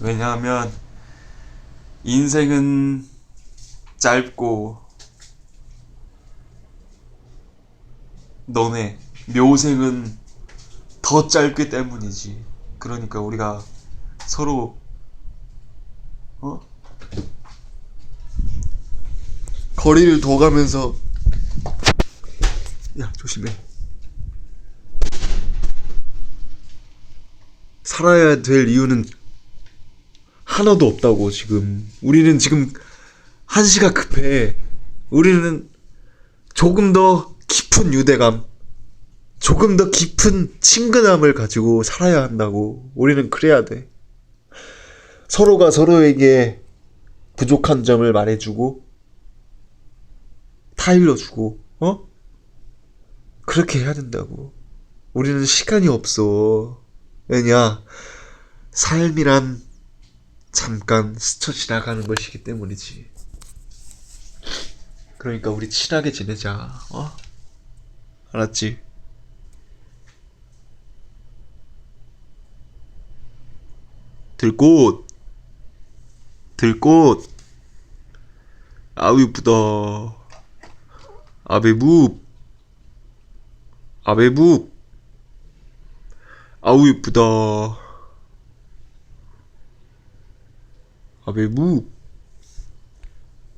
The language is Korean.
왜냐하면 인생은 짧고 너네 묘생은 더 짧기 때문이지. 그러니까 우리가 서로 어? 거리를 둬가면서 야 조심해. 살아야 될 이유는 하나도 없다고 지금. 우리는 지금 한시가 급해. 우리는 조금 더 깊은 유대감 조금 더 깊은 친근함을 가지고 살아야 한다고 우리는 그래야 돼. 서로가 서로에게 부족한 점을 말해주고 타일러주고 어? 그렇게 해야 된다고. 우리는 시간이 없어. 왜냐? 삶이란 잠깐 스쳐 지나가는 것이기 때문이지. 그러니까 우리 친하게 지내자. 어? 알았지? 들꽃 들꽃 아우 이쁘다 아베묵 아베묵 아우 이쁘다 아베묵